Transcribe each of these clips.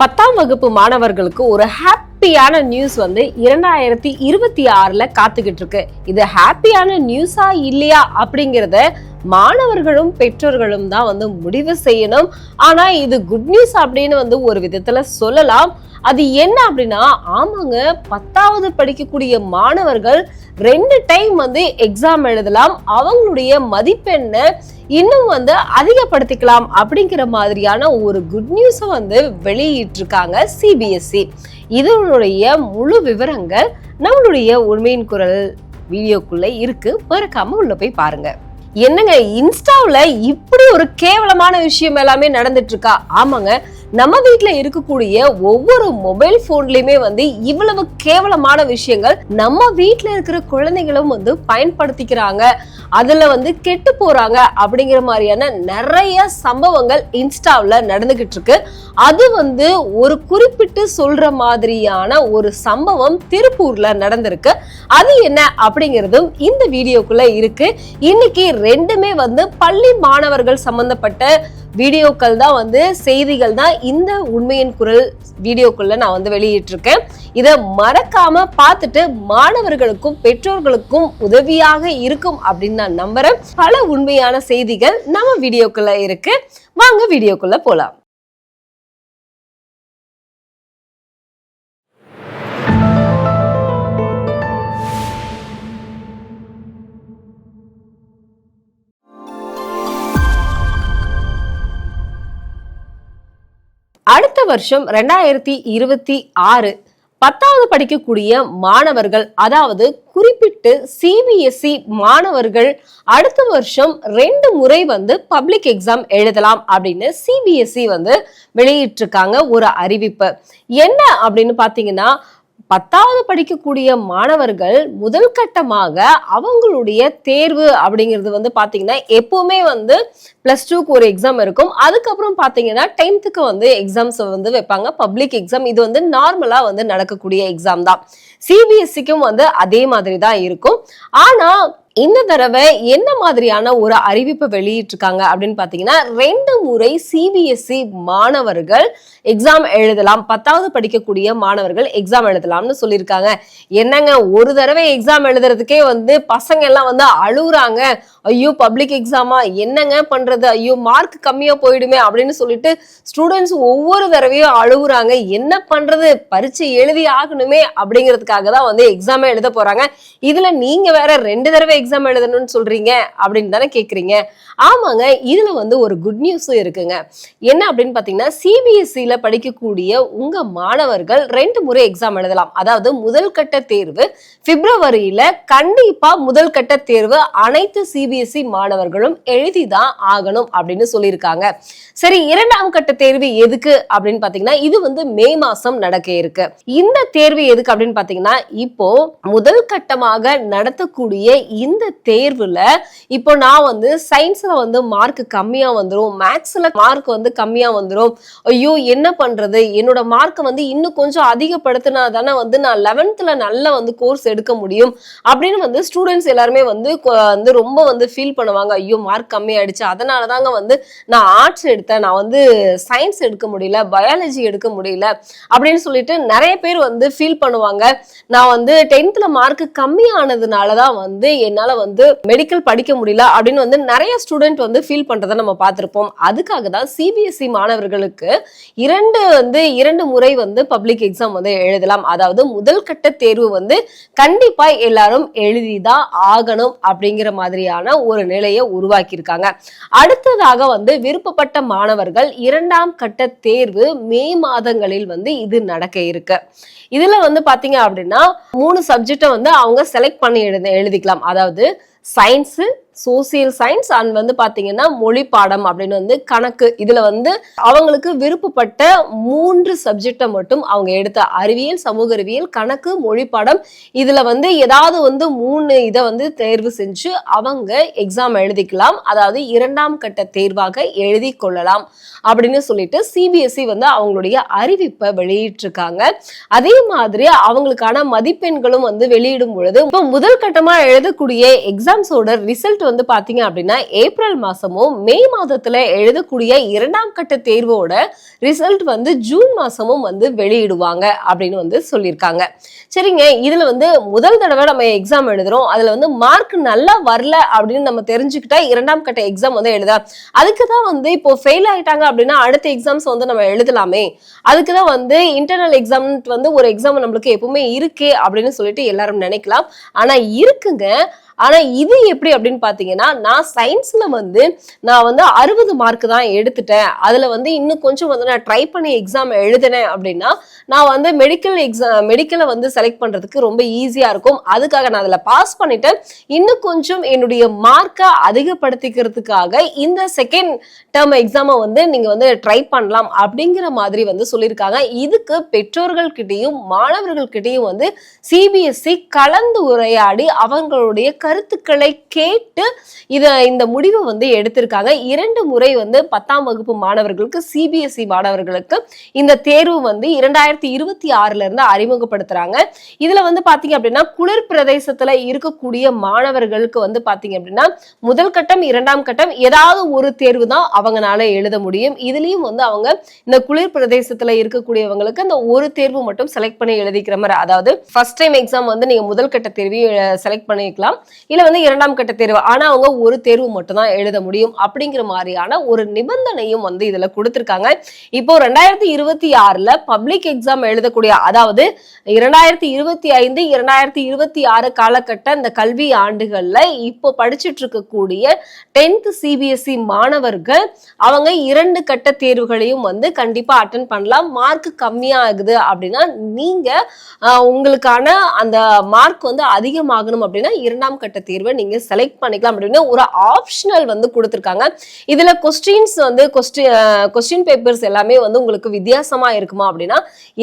பத்தாம் வகுப்பு மாணவர்களுக்கு ஒரு ஹாப்பியான நியூஸ் வந்து இரண்டாயிரத்தி இருபத்தி ஆறுல காத்துக்கிட்டு இருக்கு. இது ஹாப்பியான நியூஸா இல்லையா அப்படிங்கறத மாணவர்களும் பெற்றோர்களும் தான் வந்து முடிவு செய்யணும். ஆனா இது குட் நியூஸ் அப்படின்னு வந்து ஒரு விதத்துல சொல்லலாம். அது என்ன அப்படின்னா ஆமாங்க பத்தாவது படிக்கக்கூடிய மாணவர்கள் ரெண்டு டைம் வந்து எக்ஸாம் எழுதலாம். அவங்களுடைய மதிப்பெண்ணை இன்னும் வந்து அதிகப்படுத்திக்கலாம் அப்படிங்கிற மாதிரியான ஒரு குட் நியூஸை வந்து வெளியிட்டிருக்காங்க சிபிஎஸ்சி இதனுடைய முழு விவரங்கள் நம்மளுடைய உண்மையின் குரல் வீடியோக்குள்ளே இருக்கு. மறக்காம உள்ள போய் பாருங்க. என்னங்க இன்ஸ்டாவில் இப்படி ஒரு கேவலமான விஷயம் எல்லாமே நடந்துட்டு இருக்கா? ஆமாங்க நம்ம வீட்டில் இருக்கக்கூடிய ஒவ்வொரு மொபைல் போன்லயுமே வந்து இவ்வளவு கேவலமான விஷயங்கள் நம்ம வீட்டில் இருக்கிற குழந்தைகளும் வந்து பயன்படுத்திக்கிறாங்க. அதுல வந்து கெட்டு போறாங்க அப்படிங்கிற மாதிரியான நிறைய சம்பவங்கள் இன்ஸ்டாவில் நடந்துகிட்டு இருக்கு. அது வந்து ஒரு குறிப்பிட்டு சொல்ற மாதிரியான ஒரு சம்பவம் திருப்பூர்ல நடந்திருக்கு. அது என்ன அப்படிங்கிறதும் இந்த வீடியோக்குள்ள இருக்கு. இன்னைக்கு ரெண்டுமே வந்து பள்ளி மாணவர்கள் சம்பந்தப்பட்ட வீடியோக்கள் தான் வந்து செய்திகள் தான் இந்த உண்மையின் குரல் வீடியோக்குள்ள நான் வந்து வெளியிட்டிருக்கேன். இதை மறக்காம பார்த்துட்டு மாணவர்களுக்கும் பெற்றோர்களுக்கும் உதவியாக இருக்கும் அப்படின்னு நான் நம்புறேன். பல உண்மையான செய்திகள் நம்ம வீடியோக்குள்ள இருக்கு. வாங்க வீடியோக்குள்ள போலாம். அடுத்த வருஷம் ரெண்டாயிரத்தி இருபத்தி ஆறு பத்தாவது படிக்கக்கூடிய மாணவர்கள் அதாவது குறிப்பிட்டு சிபிஎஸ்இ மாணவர்கள் அடுத்த வருஷம் ரெண்டு முறை வந்து பப்ளிக் எக்ஸாம் எழுதலாம் அப்படின்னு சிபிஎஸ்இ வந்து வெளியிட்டிருக்காங்க ஒரு அறிவிப்பு. என்ன அப்படின்னு பார்த்தீங்கன்னா பத்தாவது படிக்கக்கூடிய மாணவர்கள் முதல் கட்டமாக அவங்களுடைய தேர்வு அப்படிங்கிறது வந்து பார்த்தீங்கன்னா எப்போவுமே வந்து ப்ளஸ் டூக்கு ஒரு எக்ஸாம் இருக்கும். அதுக்கப்புறம் பார்த்தீங்கன்னா டென்த்துக்கு வந்து எக்ஸாம்ஸ் வந்து வைப்பாங்க. பப்ளிக் எக்ஸாம் இது வந்து நார்மலாக வந்து நடக்கக்கூடிய எக்ஸாம் தான். சிபிஎஸ்சிக்கும் வந்து அதே மாதிரி தான் இருக்கும். ஆனால் இந்த தடவை என்ன மாதிரியான ஒரு அறிவிப்பு வெளியிட்டிருக்காங்க அப்படின்னு பார்த்தீங்கன்னா ரெண்டு முறை சிபிஎஸ்இ மாணவர்கள் எக்ஸாம் எழுதலாம் பத்தாவது படிக்கக்கூடிய மாணவர்கள் எக்ஸாம் எழுதலாம்னு சொல்லியிருக்காங்க. என்னங்க ஒரு தடவை எக்ஸாம் எழுதுறதுக்கே வந்து பசங்க எல்லாம் வந்து அழுகுறாங்க. ஐயோ பப்ளிக் எக்ஸாமா என்னங்க பண்றது? ஐயோ மார்க் கம்மியா போயிடுமே அப்படின்னு சொல்லிட்டு ஸ்டூடெண்ட்ஸ் ஒவ்வொரு தடவையும் அழுகுறாங்க. என்ன பண்றது? பரீட்சை எழுதி ஆகணுமே அப்படிங்கிறதுக்காக தான் வந்து எக்ஸாமே எழுத போறாங்க. இதுல நீங்க வேற ரெண்டு தடவை எக்ஸாம் எழுதணும்னு சொல்றீங்க அப்படின்னு தானே கேக்குறீங்க. ஆமாங்க இதுல வந்து ஒரு குட் நியூஸும் இருக்குங்க. என்ன அப்படின்னு பாத்தீங்கன்னா சிபிஎஸ்சியில படிக்கக்கூடிய உங்க மாணவர்கள் ரெண்டு முறை எக்ஸாம் எழுதலாம். அதாவது முதல் கட்ட தேர்வு பிப்ரவரியில கண்டிப்பா முதல் கட்ட தேர்வு அனைத்து சிபி சிபிஎஸ்இ மாணவர்களும் எழுதிதான் ஆகணும் அப்படின்னு சொல்லியிருக்காங்க. சரி இரண்டாம் கட்ட தேர்வு எதுக்கு அப்படின்னு பாத்தீங்கன்னா இது வந்து மே மாசம் நடக்க இருக்கு. இந்த தேர்வு எதுக்கு அப்படின்னு பாத்தீங்கன்னா இப்போ முதல் கட்டமாக நடத்தக்கூடிய இந்த தேர்வுல இப்போ நான் வந்து சயின்ஸ்ல வந்து மார்க் கம்மியா வந்துரும் மேக்ஸ்ல மார்க் வந்து கம்மியா வந்துரும். ஐயோ என்ன பண்றது? என்னோட மார்க் வந்து இன்னும் கொஞ்சம் அதிகப்படுத்தினா தானே வந்து நான் லெவன்த்ல நல்ல வந்து கோர்ஸ் எடுக்க முடியும் அப்படின்னு வந்து ஸ்டூடெண்ட்ஸ் எல்லாருமே வந்து வந்து ரொம்ப வந்து ஃபீல் பண்ணுவாங்க. ஐயோ மார்க் கம்மியாயிடுச்சு. அதனால தாங்க வந்து நான் ஆர்ட்ஸ் எடுத்தேன். நான் வந்து சயின்ஸ் எடுக்க முடியல பயாலஜி எடுக்க முடியல அப்படின்னு சொல்லிட்டு நிறைய பேர் வந்து ஃபீல் பண்ணுவாங்க. நான் வந்து டென்த்தில் மார்க் கம்மியானதுனால தான் வந்து என்னால் வந்து மெடிக்கல் படிக்க முடியல அப்படின்னு வந்து நிறைய ஸ்டூடெண்ட் வந்து ஃபீல் பண்ணுறதை நம்ம பார்த்துருப்போம். அதுக்காக தான் சிபிஎஸ்சி மாணவர்களுக்கு இரண்டு வந்து இரண்டு முறை வந்து பப்ளிக் எக்ஸாம் வந்து எழுதலாம். அதாவது முதல் கட்ட தேர்வு வந்து கண்டிப்பாக எல்லாரும் எழுதி தான் ஆகணும் அப்படிங்கிற மாதிரியான ஒரு நிலையை உருவாக்கியிருக்காங்க. அடுத்ததாக வந்து விருப்பப்பட்ட மாணவர்கள் இரண்டாம் கட்ட தேர்வு மே மாதங்களில் வந்து இது நடக்க இருக்கு. இதுல வந்து பாத்தீங்க அப்படின்னா மூணு சப்ஜெக்டை வந்து அவங்க செலக்ட் பண்ணி எழுத எழுதிக்கலாம். அதாவது சயின்ஸு சோசியல் சயின்ஸ் அண்ட் வந்து பாத்தீங்கன்னா மொழி பாடம் அப்படின்னு வந்து கணக்கு. இதுல வந்து அவங்களுக்கு விருப்பப்பட்ட மூன்று சப்ஜெக்டை மட்டும் அவங்க எடுத்த அறிவியல் சமூக அறிவியல் கணக்கு மொழி பாடம் இதுல வந்து ஏதாவது வந்து மூணு இதை வந்து தேர்வு செஞ்சு அவங்க எக்ஸாம் எழுதிக்கலாம். அதாவது இரண்டாம் கட்ட தேர்வாக எழுதி கொள்ளலாம் அப்படின்னு சொல்லிட்டு சிபிஎஸ்இ வந்து அவங்களுடைய அறிவிப்பை வெளியிட்டிருக்காங்க. அதே மாதிரி அவங்களுக்கான மதிப்பெண்களும் வந்து வெளியிடும் பொழுது இப்போ முதல் கட்டமாக எழுதக்கூடிய எக்ஸாம்ஸோட ரிசல்ட் வந்து பாத்தீங்க அப்படின்னா ஏப்ரல் மாசமும் மே மாதத்துல எழுதக்கூடிய இரண்டாம் கட்ட தேர்வோட ரிசல்ட் வந்து ஜூன் மாசமும் வந்து வெளியிடுவாங்க அப்படின்னு வந்து சொல்லியிருக்காங்க. சரிங்க இதுல வந்து முதல் தடவை நம்ம எக்ஸாம் எழுதுறோம். அதுல வந்து மார்க் நல்லா வரல அப்படின்னு நம்ம தெரிஞ்சுக்கிட்டா இரண்டாம் கட்ட எக்ஸாம் வந்து எழுதலாம் அதுக்கு தான் வந்து இப்போ ஃபெயில் ஆயிட்டாங்க அப்படின்னா அடுத்த எக்ஸாம்ஸ் வந்து நம்ம எழுதலாமே. அதுக்கு தான் வந்து இன்டர்னல் எக்ஸாம் வந்து ஒரு எக்ஸாம் நம்மளுக்கு எப்பவுமே இருக்கே அப்படின்னு சொல்லிட்டு எல்லாரும் நினைக்கலாம். ஆனா இருக்குங்க ஆனா இது எப்படி அப்படின்னு பாத்தீங்கன்னா நான் சயின்ஸ்ல வந்து நான் வந்து அறுபது மார்க் தான் எடுத்துட்டேன். அதுல வந்து இன்னும் கொஞ்சம் வந்து நான் ட்ரை பண்ணி எக்ஸாம் எழுதினேன் அப்படின்னா நான் வந்து மெடிக்கல் எக்ஸாம் மெடிக்கலை வந்து செலக்ட் பண்றதுக்கு ரொம்ப ஈஸியா இருக்கும். அதுக்காக நான் அதுல பாஸ் பண்ணிட்டேன். இன்னும் கொஞ்சம் என்னுடைய மார்க்கை அதிகப்படுத்திக்கிறதுக்காக இந்த செகண்ட் டேர்ம் எக்ஸாமை வந்து நீங்க வந்து ட்ரை பண்ணலாம் அப்படிங்கிற மாதிரி வந்து சொல்லியிருக்காங்க. இதுக்கு பெற்றோர்கள் கிட்டேயும் மாணவர்கள் கிட்டேயும் வந்து சிபிஎஸ்சி கலந்து உரையாடி அவங்களுடைய கருத்துக்களை கேட்டு இத இந்த முடிவை வந்து எடுத்திருக்காங்க. இரண்டு முறை வந்து பத்தாம் வகுப்பு மாணவர்களுக்கு சிபிஎஸ்இ மாணவர்களுக்கு இந்த தேர்வு வந்து இரண்டாயிரத்தி இருபத்தி ஆறுல இருந்து அறிமுகப்படுத்துறாங்க. இதுல வந்து பாத்தீங்க அப்படின்னா குளிர் பிரதேசத்துல இருக்கக்கூடிய மாணவர்களுக்கு வந்து பாத்தீங்க அப்படின்னா முதல் கட்டம் இரண்டாம் கட்டம் ஏதாவது ஒரு தேர்வு தான் அவங்கனால எழுத முடியும். இதுலயும் வந்து அவங்க இந்த குளிர் பிரதேசத்துல இருக்கக்கூடியவங்களுக்கு அந்த ஒரு தேர்வு மட்டும் செலக்ட் பண்ணி எழுதிக்கிற மாதிரி அதாவது ஃபர்ஸ்ட் டைம் எக்ஸாம் வந்து நீங்க முதல் கட்ட தேர்வையும் செலக்ட் பண்ணிக்கலாம். இல்லை வந்து இரண்டாம் கட்ட தேர்வு. ஆனால் அவங்க ஒரு தேர்வு மட்டும்தான் எழுத முடியும் அப்படிங்கிற மாதிரியான ஒரு நிபந்தனையும் வந்து இதுல கொடுத்துருக்காங்க. இப்போ ரெண்டாயிரத்தி இருபத்தி ஆறுல பப்ளிக் எக்ஸாம் எழுதக்கூடிய அதாவது இரண்டாயிரத்தி இருபத்தி ஐந்து இரண்டாயிரத்தி இருபத்தி ஆறு காலகட்ட இந்த கல்வி ஆண்டுகள்ல இப்போ படிச்சுட்டு இருக்கக்கூடிய டென்த் சிபிஎஸ்இ மாணவர்கள் அவங்க இரண்டு கட்ட தேர்வுகளையும் வந்து கண்டிப்பா அட்டன் பண்ணலாம். மார்க் கம்மியாகுது அப்படின்னா நீங்க உங்களுக்கான அந்த மார்க் வந்து அதிகமாகணும் அப்படின்னா இரண்டாம் கட்ட தேர்வை நீங்க செலக்ட் பண்ணிக்கலாம் அப்படின்னு ஒரு ஆப்ஷனல் வந்து கொடுத்துருக்காங்க. இதுல கொஸ்டின்ஸ் வந்து கொஸ்டின் கொஸ்டின் பேப்பர்ஸ் எல்லாமே வந்து உங்களுக்கு வித்தியாசமா இருக்குமா அப்படின்னா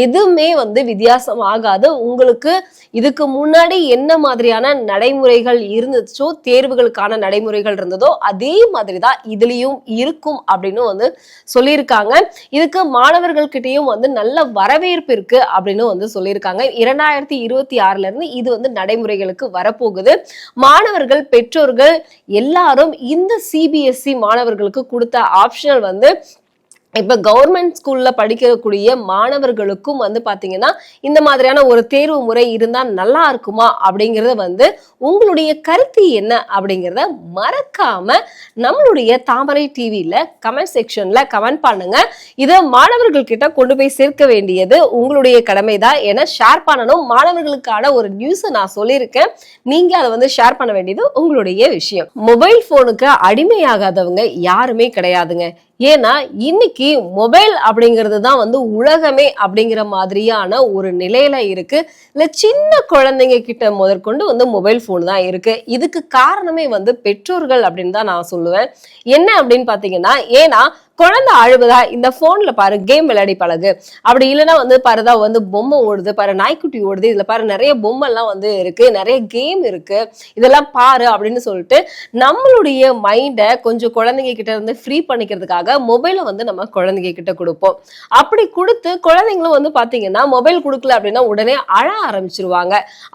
எதுவுமே வந்து வித்தியாசம் ஆகாது. உங்களுக்கு இதுக்கு முன்னாடி என்ன மாதிரியான நடைமுறைகள் இருந்துச்சோ தேர்வுகளுக்கான நடைமுறைகள் இருந்ததோ அதே மாதிரி தான் இதுலயும் இருக்கும் அப்படின்னு வந்து சொல்லியிருக்காங்க. இதுக்கு மாணவர்கள்கிட்டயும் வந்து நல்ல வரவேற்பு இருக்கு அப்படின்னு வந்து சொல்லியிருக்காங்க. இரண்டாயிரத்தி இருபத்தி ஆறுல இருந்து இது வந்து நடைமுறைகளுக்கு வரப்போகுது. மாணவர்கள் பெற்றோர்கள் எல்லாரும் இந்த சிபிஎஸ்இ மாணவர்களுக்கு கொடுத்த ஆப்ஷனல் வந்து இப்போ கவர்மெண்ட் ஸ்கூலில் படிக்கக்கூடிய மாணவர்களுக்கும் வந்து பார்த்தீங்கன்னா இந்த மாதிரியான ஒரு தேர்வு முறை இருந்தால் நல்லா இருக்குமா அப்படிங்கிறத வந்து உங்களுடைய கருத்து என்ன அப்படிங்கிறத மறக்காம நம்மளுடைய தாமரை டிவியில் கமெண்ட் செக்ஷனில் கமெண்ட் பண்ணுங்க. இதை மாணவர்கள் கிட்ட கொண்டு போய் சேர்க்க வேண்டியது உங்களுடைய கடமை தான் ஏன்னா ஷேர் பண்ணணும். மாணவர்களுக்கான ஒரு நியூஸை நான் சொல்லியிருக்கேன். நீங்கள் அதை வந்து ஷேர் பண்ண வேண்டியது உங்களுடைய விஷயம். மொபைல் ஃபோனுக்கு அடிமையாகாதவங்க யாருமே கிடையாதுங்க. ஏன்னா இன்னைக்கு மொபைல் அப்படிங்கிறது தான் வந்து உலகமே அப்படிங்கிற மாதிரியான ஒரு நிலையில இருக்கு. இல்ல சின்ன குழந்தைங்க கிட்ட முதற்கொண்டு வந்து மொபைல் ஃபோன் தான் இருக்கு. இதுக்கு காரணமே வந்து பெற்றோர்கள் அப்படின்னு தான் நான் சொல்லுவேன். என்ன அப்படின்னு பாத்தீங்கன்னா ஏன்னா குழந்தை அழுகுதா இந்த போன்ல பாரு கேம் விளையாடி பழகு. அப்படி இல்லைன்னா வந்து பாருதா வந்து பொம்மை ஓடுது பாரு நாய்க்குட்டி ஓடுது இதுல பாரு நிறைய பொம்மை எல்லாம் வந்து இருக்கு நிறைய கேம் இருக்கு. இதெல்லாம் பாரு அப்படின்னு சொல்லிட்டு நம்மளுடைய மைண்டை கொஞ்சம் குழந்தைங்க கிட்ட இருந்து ஃப்ரீ பண்ணிக்கிறதுக்காக மொபைலை வந்து நம்ம குழந்தைங்க கிட்ட கொடுப்போம். அப்படி கொடுத்து குழந்தைங்களும் வந்து பாத்தீங்கன்னா மொபைல் கொடுக்கல அப்படின்னா உடனே அழ ஆரம்பிச்சிருவாங்க.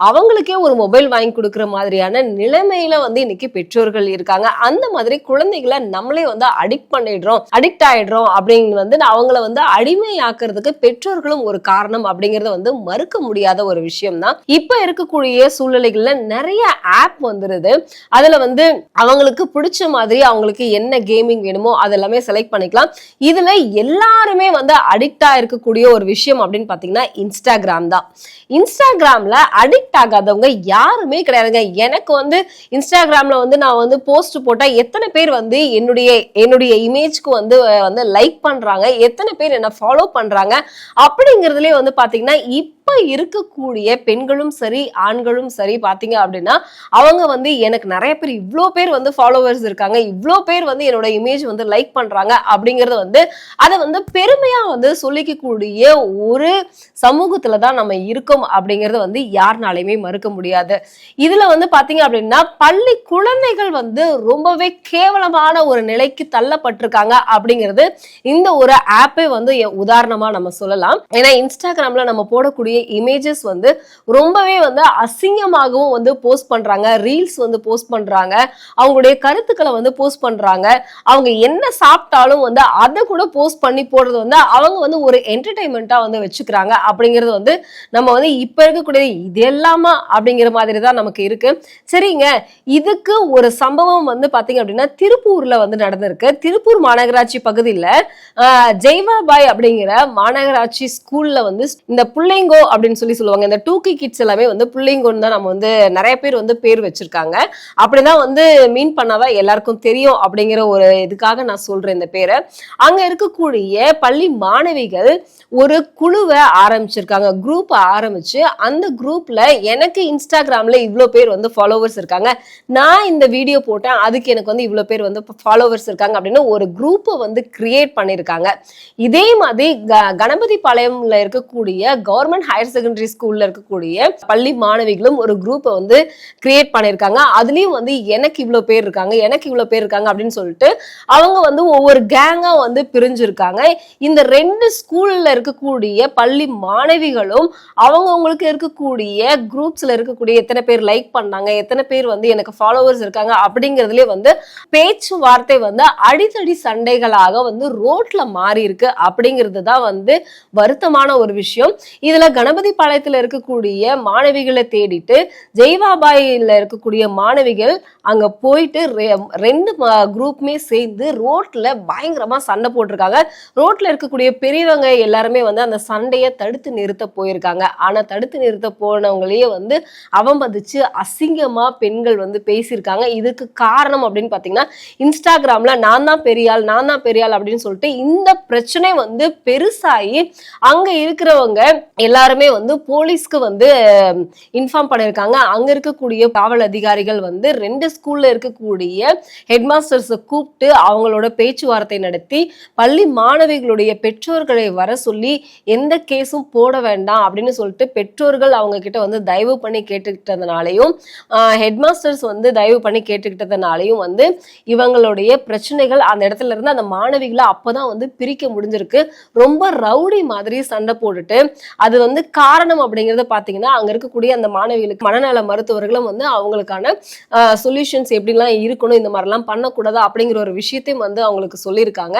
அவங்களுக்கே ஒரு மொபைல் வாங்கி கொடுக்குற மாதிரியான நிலைமையில வந்து இன்னைக்கு பெற்றோர்கள் இருக்காங்க. அந்த மாதிரி குழந்தைகளை நம்மளே வந்து அடிக்ட் பண்ணிடுறோம். அடிக்ட் ஆயிடுறோம் அப்படின்னு வந்து அவங்கள வந்து அடிமையாக்குறதுக்கு பெற்றோர்களும் ஒரு காரணம் அப்படிங்கறத வந்து மறுக்க முடியாத ஒரு விஷயம் தான் இப்ப இருக்கக்கூடிய சூழ்நிலைகள்ல நிறைய ஆப் வந்துருது. அதுல வந்து அவங்களுக்கு பிடிச்ச மாதிரி அவங்களுக்கு என்ன கேமிங் வேணுமோ அதெல்லாமே செலக்ட் பண்ணிக்கலாம். இதுல எல்லாருமே வந்து அடிக்டா இருக்கக்கூடிய ஒரு விஷயம் அப்படின்னு பாத்தீங்கன்னா இன்ஸ்டாகிராம் தான். இன்ஸ்டாகிராம்ல அடிக்ட் ஆகாதவங்க யாருமே கிடையாதுங்க. எனக்கு வந்து இன்ஸ்டாகிராம்ல வந்து நான் வந்து போஸ்ட் போட்டா எத்தனை பேர் வந்து என்னுடைய என்னுடைய இமேஜ்க்கு வந்து வீடியோவை வந்து லைக் பண்றாங்க எத்தனை பேர் என்ன ஃபாலோ பண்றாங்க அப்படிங்கிறதுலேயே வந்து பாத்தீங்கன்னா இப்ப இப்போ இருக்கக்கூடிய பெண்களும் சரி ஆண்களும் சரி பார்த்தீங்க அப்படின்னா அவங்க வந்து எனக்கு நிறைய பேர் இவ்வளோ பேர் வந்து ஃபாலோவர்ஸ் இருக்காங்க இவ்வளோ பேர் வந்து என்னோட இமேஜ் வந்து லைக் பண்றாங்க அப்படிங்கறது வந்து அதை வந்து பெருமையாக வந்து சொல்லிக்கக்கூடிய ஒரு சமூகத்துல தான் நம்ம இருக்கோம் அப்படிங்கறத வந்து யாருனாலையுமே மறுக்க முடியாது. இதில் வந்து பார்த்தீங்க அப்படின்னா பள்ளி குழந்தைகள் வந்து ரொம்பவே கேவலமான ஒரு நிலைக்கு தள்ளப்பட்டிருக்காங்க அப்படிங்கிறது இந்த ஒரு ஆப்பே வந்து உதாரணமாக நம்ம சொல்லலாம். ஏன்னா இன்ஸ்டாகிராம்ல நம்ம போடக்கூடிய இமேஜஸ் வந்து ரொம்பவே வந்து அசிங்கமாகவும் வந்து போஸ்ட் பண்றாங்க. ரீல்ஸ் வந்து போஸ்ட் பண்றாங்க. அவங்களுடைய கருத்துக்களை வந்து போஸ்ட் பண்றாங்க. அவங்க என்ன சாப்பிட்டாலும் வந்து அதை கூட போஸ்ட் பண்ணி போடுறது வந்து அவங்க வந்து ஒரு என்டர்டைன்மெண்ட்டா வந்து வச்சுக்கிறாங்க. அப்படிங்கிறது வந்து நம்ம வந்து இப்ப இருக்கக்கூடிய இது எல்லாமா அப்படிங்கிற மாதிரி தான் நமக்கு இருக்கு. சரிங்க. இதுக்கு ஒரு சம்பவம் வந்து பாத்தீங்க அப்படின்னா திருப்பூர்ல வந்து நடந்திருக்கு. திருப்பூர் மாநகராட்சி பகுதியில ஜெய்வாபாய் அப்படிங்கிற மாநகராட்சி ஸ்கூல்ல வந்து இந்த பிள்ளைங்கோ அப்படின்னு சொல்லி சொல்லுவாங்க. இந்த டூ கி கிட்ஸ் எல்லாமே வந்து புள்ளைங்கோன்னு தான் நம்ம வந்து நிறைய பேர் வந்து பேர் வச்சிருக்காங்க. அப்படிதான் வந்து மீன் பண்ணாதான் எல்லாருக்கும் தெரியும் அப்படிங்கிற ஒரு இதுக்காக நான் சொல்றேன் இந்த பேரை. அங்க இருக்கக்கூடிய பள்ளி மாணவிகள் ஒரு குழுவை ஆரம்பிச்சிருக்காங்க. குரூப் ஆரம்பிச்சு அந்த குரூப்ல எனக்கு இன்ஸ்டாகிராம்ல இவ்வளோ பேர் வந்து ஃபாலோவர்ஸ் இருக்காங்க. நான் இந்த வீடியோ போட்டேன். அதுக்கு எனக்கு வந்து இவ்வளோ பேர் வந்து ஃபாலோவர்ஸ் இருக்காங்க அப்படின்னு ஒரு குரூப்பை வந்து கிரியேட் பண்ணியிருக்காங்க இதே மாதிரி கணபதி பாளையம்ல இருக்கக்கூடிய கவர்மெண்ட் ஹையர் செகண்டரி ஸ்கூல்ல இருக்கக்கூடிய பள்ளி மாணவிகளும் ஒரு குரூப்பை வந்து கிரியேட் பண்ணியிருக்காங்க. அதுலயும் வந்து எனக்கு இவ்வளோ பேர் இருக்காங்க எனக்கு இவ்வளோ பேர் இருக்காங்க அப்படின்னு சொல்லிட்டு அவங்க வந்து ஒவ்வொரு கேங்காக வந்து பிரிஞ்சிருக்காங்க. இந்த ரெண்டு ஸ்கூல்ல இருக்கக்கூடிய பள்ளி மாணவிகளும் அவங்கவுங்களுக்கு இருக்கக்கூடிய குரூப்ஸ்ல இருக்கக்கூடிய எத்தனை பேர் லைக் பண்ணாங்க எத்தனை பேர் வந்து எனக்கு ஃபாலோவர்ஸ் இருக்காங்க அப்படிங்கிறதுலே வந்து பேச்சுவார்த்தை வந்து அடித்தடி சண்டைகளாக வந்து ரோட்ல மாறி இருக்கு அப்படிங்கிறது தான் வந்து வருத்தமான ஒரு விஷயம். இதுல கணபதி பாளையத்துல இருக்கக்கூடிய மாணவிகளை தேடிட்டு ஜெய்வாபாயில இருக்கக்கூடிய மாணவிகள் அங்க போயிட்டு ரெண்டு குரூப்புமே சேர்ந்து ரோட்ல பயங்கரமா சண்டை போட்டிருக்காங்க. ரோட்ல இருக்கக்கூடிய பெரியவங்க எல்லாருமே வந்து அந்த சண்டையை தடுத்து நிறுத்த போயிருக்காங்க. ஆனா தடுத்து நிறுத்த போனவங்களையே வந்து அவமதிச்சு அசிங்கமா பெண்கள் வந்து பேசியிருக்காங்க. இதுக்கு காரணம் அப்படின்னு பாத்தீங்கன்னா இன்ஸ்டாகிராம்ல நான் தான் பெரியாள் நான் தான் பெரியாள் அப்படின்னு சொல்லிட்டு இந்த பிரச்சனை வந்து பெருசாகி அங்க இருக்கிறவங்க எல்லாரும் வந்து போலீஸ்க்கு வந்து இன்ஃபார்ம் பண்ணியிருக்காங்க அங்க இருக்கக்கூடிய காவல் அதிகாரிகள் வந்து ரெண்டு ஸ்கூல்ல இருக்கக்கூடிய ஹெட் மாஸ்டர்ஸை கூப்பிட்டு அவங்களோட பேச்சுவார்த்தை நடத்தி பள்ளி மாணவிகளுடைய பெற்றோர்களை வர சொல்லி எந்த கேஸும் போட வேண்டாம் அப்படின்னு சொல்லிட்டு பெற்றோர்கள் அவங்க கிட்ட வந்து தயவு பண்ணி கேட்டுக்கிட்டதுனாலையும் ஹெட் மாஸ்டர்ஸ் வந்து தயவு பண்ணி கேட்டுக்கிட்டதுனாலையும் வந்து இவங்களுடைய பிரச்சனைகள் அந்த இடத்துல இருந்து அந்த மாணவிகளை அப்பதான் வந்து பிரிக்க முடிஞ்சிருக்கு. ரொம்ப ரவுடி மாதிரி சண்டை போட்டுட்டு அது வந்து காரணம் அப்படிங்கறத பாத்தீங்கன்னா அங்க இருக்கக்கூடிய அந்த மாணவிகளுக்கு மனநல மருத்துவர்களும் வந்து அவங்களுக்கான சொல்யூஷன்ஸ் எப்படிலாம் இருக்கணும் இந்த மாதிரிலாம் பண்ணக்கூடாது அப்படிங்கிற ஒரு விஷயத்தையும் வந்து அவங்களுக்கு சொல்லியிருக்காங்க.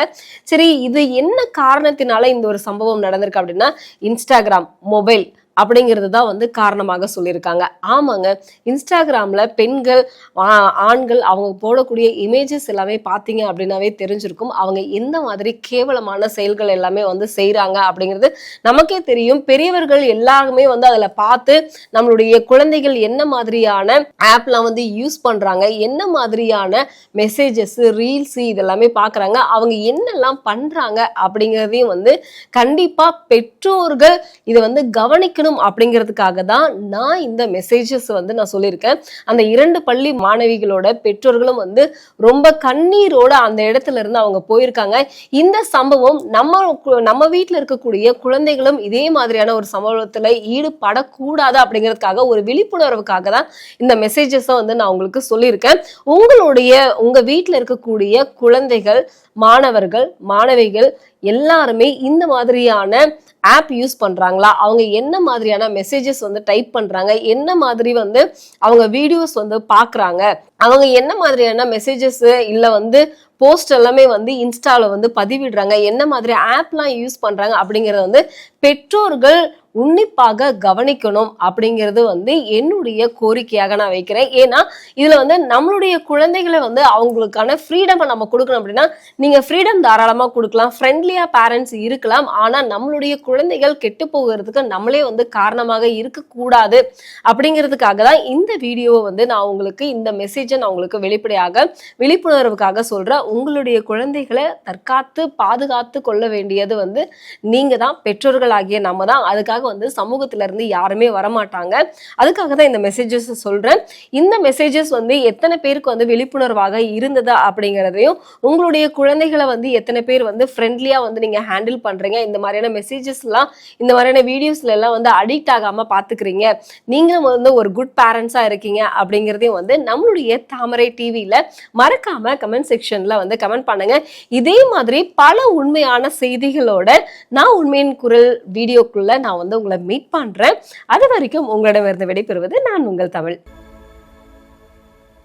சரி இது என்ன காரணத்தினால இந்த ஒரு சம்பவம் நடந்திருக்கு அப்படின்னா இன்ஸ்டாகிராம் மொபைல். அப்படிங்கிறது தான் வந்து காரணமாக சொல்லியிருக்காங்க. ஆமாங்க இன்ஸ்டாகிராமில் பெண்கள் ஆண்கள் அவங்க போடக்கூடிய இமேஜஸ் எல்லாமே பார்த்தீங்க அப்படின்னாவே தெரிஞ்சிருக்கும். அவங்க எந்த மாதிரி கேவலமான செயல்கள் எல்லாமே வந்து செய்கிறாங்க அப்படிங்கிறது நமக்கே தெரியும். பெரியவர்கள் எல்லாருமே வந்து அதில் பார்த்து நம்மளுடைய குழந்தைகள் என்ன மாதிரியான ஆப்லாம் வந்து யூஸ் பண்ணுறாங்க என்ன மாதிரியான மெசேஜஸ் ரீல்ஸ் இதெல்லாமே பார்க்குறாங்க அவங்க என்னெல்லாம் பண்ணுறாங்க அப்படிங்கிறதையும் வந்து கண்டிப்பாக பெற்றோர்கள் இதை வந்து கவனிக்க கவனிக்கணும் அப்படிங்கிறதுக்காக தான் நான் இந்த மெசேஜஸ் வந்து நான் சொல்லியிருக்கேன். அந்த இரண்டு பள்ளி மாணவிகளோட பெற்றோர்களும் வந்து ரொம்ப கண்ணீரோட அந்த இடத்துல இருந்து அவங்க போயிருக்காங்க. இந்த சம்பவம் நம்ம கு- நம்ம வீட்டில் இருக்கக்கூடிய குழந்தைகளும் இதே மாதிரியான ஒரு சம்பவத்தில் ஈடுபடக்கூடாது அப்படிங்கிறதுக்காக ஒரு விழிப்புணர்வுக்காக தான் இந்த மெசேஜஸை வந்து நான் உங்களுக்கு சொல்லியிருக்கேன். உங்களுடைய உங்கள் வீட்டில் இருக்கக்கூடிய குழந்தைகள் மாணவர்கள் மாணவிகள் எல்லாருமே இந்த மாதிரியான ஆப் யூஸ் பண்ணுறாங்களா அவங்க என்ன மாதிரியான மெசேஜஸ் வந்து டைப் பண்ணுறாங்க என்ன மாதிரி வந்து அவங்க வீடியோஸ் வந்து பார்க்குறாங்க அவங்க என்ன மாதிரியான மெசேஜஸ் இல்லை வந்து போஸ்ட் எல்லாமே வந்து இன்ஸ்டாவில் வந்து பதிவிடுறாங்க? என்ன மாதிரி ஆப்லாம் யூஸ் பண்ணுறாங்க அப்படிங்கறத வந்து பெற்றோர்கள் உன்னிப்பாக கவனிக்கணும் அப்படிங்கிறது வந்து என்னுடைய கோரிக்கையாக நான் வைக்கிறேன். ஏன்னா இதில் வந்து நம்மளுடைய குழந்தைகளை வந்து அவங்களுக்கான ஃப்ரீடமை நம்ம கொடுக்கணும் அப்படின்னா நீங்கள் ஃப்ரீடம் தாராளமாக கொடுக்கலாம். ஃப்ரெண்ட்லியாக பேரண்ட்ஸ் இருக்கலாம். ஆனால் நம்மளுடைய குழந்தைகள் கெட்டு போகிறதுக்கு நம்மளே வந்து காரணமாக இருக்கக்கூடாது. அப்படிங்கிறதுக்காக தான் இந்த வீடியோவை வந்து நான் உங்களுக்கு இந்த மெசேஜை நான் உங்களுக்கு வெளிப்படையாக விழிப்புணர்வுக்காக சொல்கிறேன் உங்களுடைய குழந்தைகளை தற்காத்து பாதுகாத்து கொள்ள வேண்டியது வந்து நீங்கள் தான் பெற்றோர்களாகிய நம்ம தான். அதுக்காக வந்து சமூகத்துல இருந்து யாருமே வரமாட்டாங்க. அதுக்காக தான் இந்த மெசேஜஸ் சொல்றேன். இந்த மெசேஜஸ் வந்து எத்தனை பேருக்கு வந்து விழிப்புணர்வாக இருந்ததா அப்படிங்கிறதையும் உங்களுடைய குழந்தைகளை வந்து எத்தனை பேர் வந்து ஃப்ரெண்ட்லியா வந்து நீங்க ஹேண்டில் பண்றீங்க? இந்த மாதிரியான மெசேஜஸ்லாம் இந்த மாதிரியான வீடியோஸ்ல எல்லாம் வந்து அடிக்ட் ஆகாம பாத்துக்கிறீங்க. நீங்களும் வந்து ஒரு குட் பேரண்ட்ஸா இருக்கீங்க அப்படிங்கிறதையும் வந்து நம்மளுடைய தாமரை டிவியில மறக்காம கமெண்ட் செக்ஷன்ல வந்து கமெண்ட் பண்ணுங்க. இதே மாதிரி பல உண்மையான செய்திகளோட நான் உண்மையின் குரல் வீடியோக்குள்ள நான் வந்து வந்து உங்களை மீட் பண்றேன். அது வரைக்கும் உங்களிடமிருந்து விடைபெறுவது நான் உங்கள் தமிழ்.